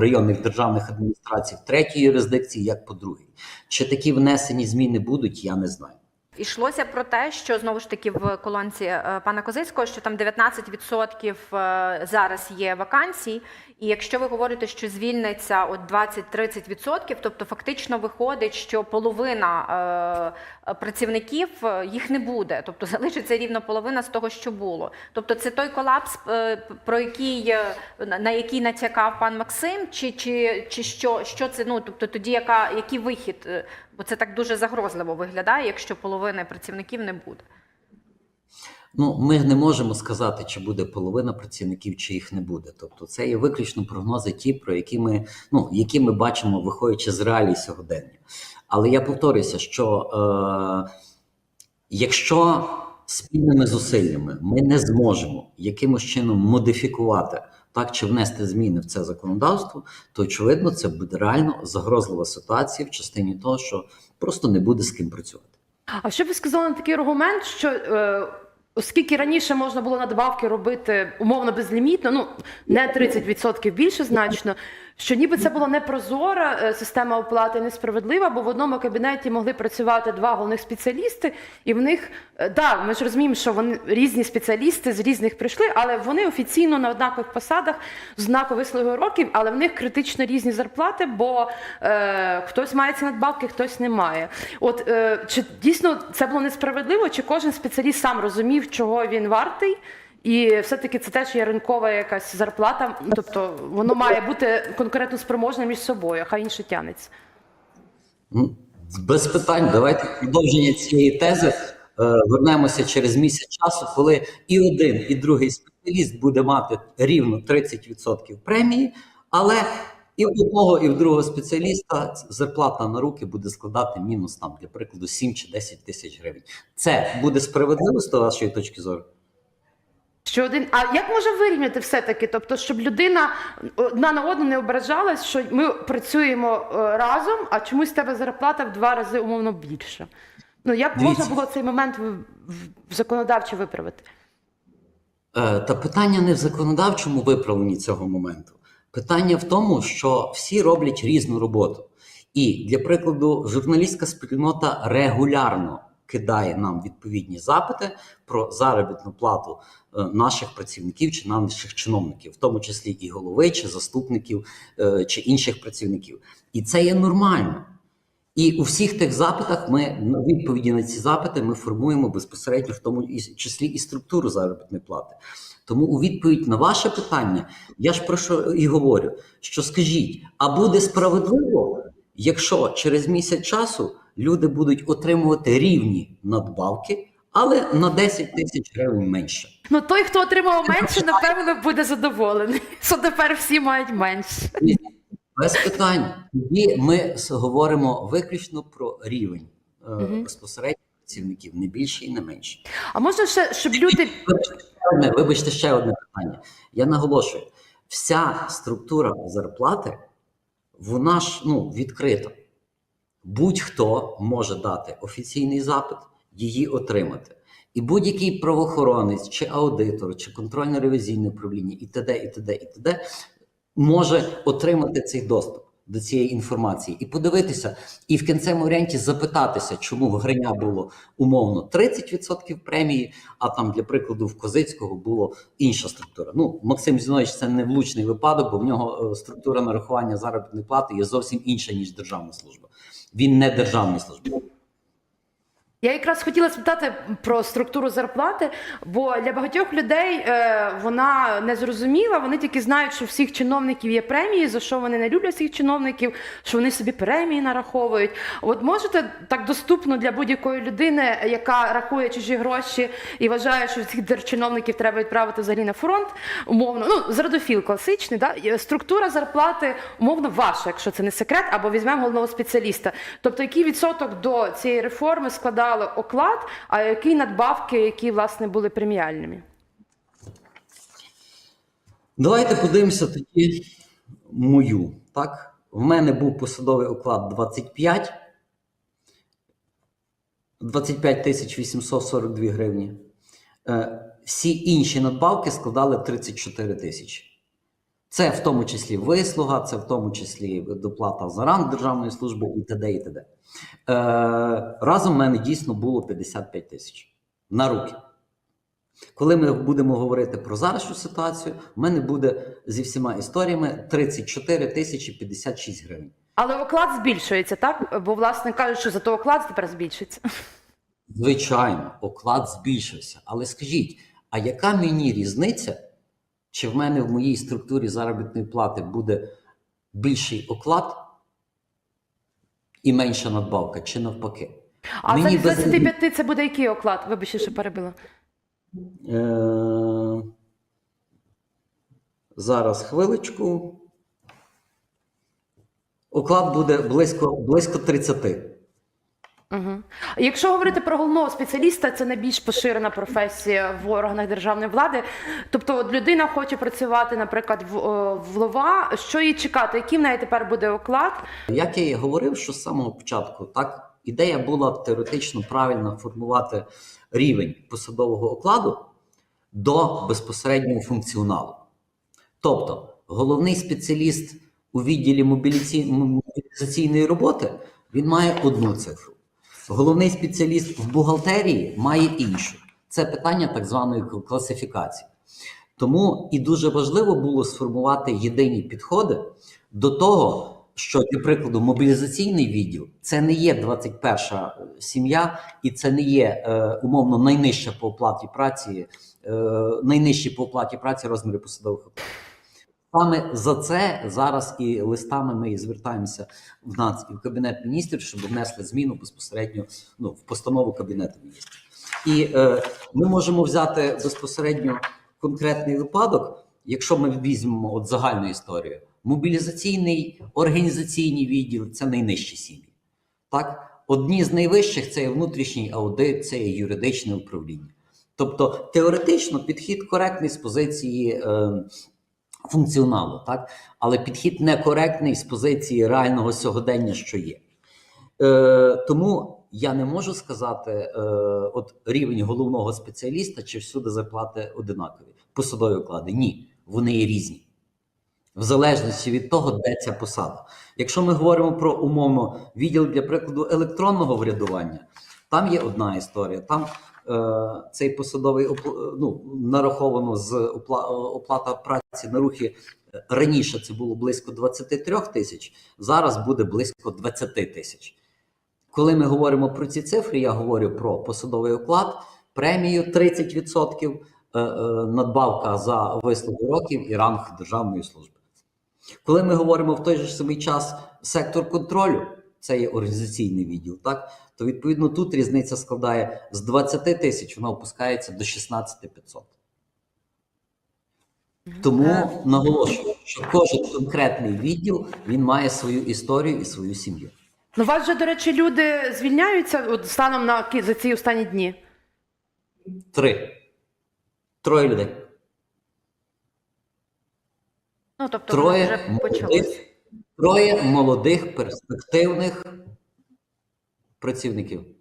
районних державних адміністрацій в третій юрисдикції, як по другій. Чи такі внесені зміни будуть, я не знаю. Йшлося про те, що знову ж таки в колонці е, пана Козицького, що там 19% е, зараз є вакансій, і якщо ви говорите, що звільниться от 20-30%, тобто фактично виходить, що половина е, працівників їх не буде, тобто залишиться рівно половина з того, що було. Тобто це той колапс, про який на який натякав пан Максим, чи, чи, чи що, що це? Ну тобто тоді яка який вихід? Бо це так дуже загрозливо виглядає, якщо половини працівників не буде. Ну, ми не можемо сказати, чи буде половина працівників, чи їх не буде. Тобто, це є виключно прогнози, ті, про які ми, ну, які ми бачимо, виходячи з реалій сьогодення. Але я повторюся, що е, якщо спільними зусиллями ми не зможемо якимось чином модифікувати так чи внести зміни в це законодавство, то очевидно це буде реально загрозлива ситуація в частині того, що просто не буде з ким працювати. А що ви сказали на такий аргумент, що е, оскільки раніше можна було надбавки робити умовно безлімітно, ну не 30% більше значно, що ніби це була непрозора е, система оплати несправедлива, бо в одному кабінеті могли працювати два головних спеціалісти, і в них е, да, ми ж розуміємо, що вони різні спеціалісти з різних прийшли, але вони офіційно на однакових посадах з однакових вислуги років, але в них критично різні зарплати, бо е, хтось має ці надбавки, хтось не має. От е, чи дійсно це було несправедливо, чи кожен спеціаліст сам розумів, чого він вартий? І все-таки це теж є ринкова якась зарплата, тобто воно має бути конкурентно спроможне між собою, хай інше тянеться. Ну, Без питань, давайте продовження цієї тези е, вернемося через місяць часу, коли і один, і другий спеціаліст буде мати рівно 30% премії, але і в одного, і в другого спеціаліста зарплата на руки буде складати мінус там, для прикладу, 7 чи 10 тисяч гривень. Це буде справедливо з вашої точки зору? Що один, а як може вирівняти все-таки? Тобто, щоб людина одна на одну не ображалась, що ми працюємо е, разом, а чомусь тебе зарплата в два рази умовно більша. Ну як Дивіться. можна було цей момент законодавчо виправити? Е, Та питання не в законодавчому виправленні цього моменту. Питання в тому, що всі роблять різну роботу. І для прикладу, журналістська спільнота регулярно кидає нам відповідні запити про заробітну плату е, наших працівників чи наших чиновників, в тому числі і голови, чи заступників, е, чи інших працівників. І це є нормально. І у всіх тих запитах ми на відповіді на ці запити ми формуємо безпосередньо в тому числі і структуру заробітної плати. Тому у відповідь на ваше питання я ж про що і говорю: що скажіть, а буде справедливо, якщо через місяць часу люди будуть отримувати рівні надбавки, але на 10 тисяч гривень менше. Ну той, хто отримав менше, напевно, буде задоволений. Що тепер всі мають менше. Без питань. Тоді ми говоримо виключно про рівень безпосередньо працівників, не більше і не менше. А можна ще, щоб люди Вибачте, вибачте, ще одне питання. Я наголошую: вся структура зарплати, вона ж ну, відкрита. Будь-хто може дати офіційний запит, її отримати. І будь-який правоохоронець, чи аудитор, чи контрольно-ревізійне управління, і т.д., і т.д., і т.д. може отримати цей доступ до цієї інформації і подивитися, і в кінцевому варіанті запитатися, чому в Гриня було умовно 30% премії, а там, для прикладу, в Козицького було інша структура. Ну, Максим Зінович це не влучний випадок, бо в нього е, структура нарахування заробітної плати є зовсім інша, ніж державна служба. Він не державний службовець. Я якраз хотіла спитати про структуру зарплати, бо для багатьох людей е, вона не зрозуміла. Вони тільки знають, що всіх чиновників є премії, за що вони не люблять всіх чиновників, що вони собі премії нараховують. От можете так доступно для будь-якої людини, яка рахує чужі гроші і вважає, що всіх держчиновників треба відправити взагалі на фронт, умовно, ну зрадофіл класичний, да? Структура зарплати умовно ваша, якщо це не секрет, або візьмемо головного спеціаліста. Тобто, який відсоток до цієї реформи складали оклад, а які надбавки, які власне були преміальними? Давайте подивимося тоді мою. Так? В мене був посадовий оклад 25. 25 тисяч 842 гривні. Е, Всі інші надбавки складали 34 тисячі. Це в тому числі вислуга, це в тому числі доплата за ранг державної служби і т.д. і т.д. Е, разом в мене дійсно було 55 тисяч на руки. Коли ми будемо говорити про зарашню ситуацію, в мене буде зі всіма історіями 34 тисячі 56 гривень. Але оклад збільшується, так? Бо власне кажуть, що зато оклад тепер збільшиться. Звичайно, оклад збільшився. Але скажіть, а яка мені різниця, чи в мене в моїй структурі заробітної плати буде більший оклад і менша надбавка, чи навпаки? А Мені без 25 це буде який оклад? Вибачте, що перебила. Е, Зараз хвиличку. Оклад буде близько, близько 30. Угу. Якщо говорити про головного спеціаліста, це найбільш поширена професія в органах державної влади. Тобто, от людина хоче працювати, наприклад, в, в лова. Що їй чекати? Який в неї тепер буде оклад? Як я і говорив, що з самого початку, так, ідея була теоретично правильно формувати рівень посадового окладу до безпосереднього функціоналу. Тобто, головний спеціаліст у відділі мобілізаційної роботи він має одну цифру. Головний спеціаліст в бухгалтерії має іншу. Це питання так званої класифікації. Тому і дуже важливо було сформувати єдині підходи до того, що, для прикладу, мобілізаційний відділ це не є 21 сім'я, і це не є е, умовно найнижча по оплаті праці, е, найнижчі по оплаті праці розміри посадових. Саме за це зараз і листами ми і звертаємося в НАЦ і в Кабінет міністрів, щоб внесли зміну безпосередньо ну, в постанову Кабінету міністрів. І е, ми можемо взяти безпосередньо конкретний випадок, якщо ми візьмемо от загальну історію. Мобілізаційний організаційний відділ це найнижчі сім'ї. Так, одні з найвищих це є внутрішній аудит, це є юридичне управління. Тобто теоретично підхід коректний з позиції е, функціоналу, так? але підхід некоректний з позиції реального сьогодення, що є. Е, тому я не можу сказати, е, от рівень головного спеціаліста чи всюди зарплати одинакові. Посадові оклади. Ні, вони є різні. В залежності від того, де ця посада. Якщо ми говоримо про умовно відділ для прикладу електронного врядування, там є одна історія. Там цей посадовий опл- ну, нараховано з опла- оплата праці на рухи е, раніше це було близько 23 тисяч, зараз буде близько 20 тисяч. Коли ми говоримо про ці цифри, я говорю про посадовий оклад, премію 30%, е, е, надбавка за вислугу років і ранг державної служби. Коли ми говоримо в той же самий час сектор контролю, це є організаційний відділ, так то відповідно тут різниця складає з 20 тисяч, вона опускається до 16 500. Тому наголошую, що кожен конкретний відділ він має свою історію і свою сім'ю. Ну, у вас же, до речі, люди звільняються от, станом на за ці останні дні. Три. Троє людей. Ну тобто Троє вже почалось. Троє молодих перспективних працівників.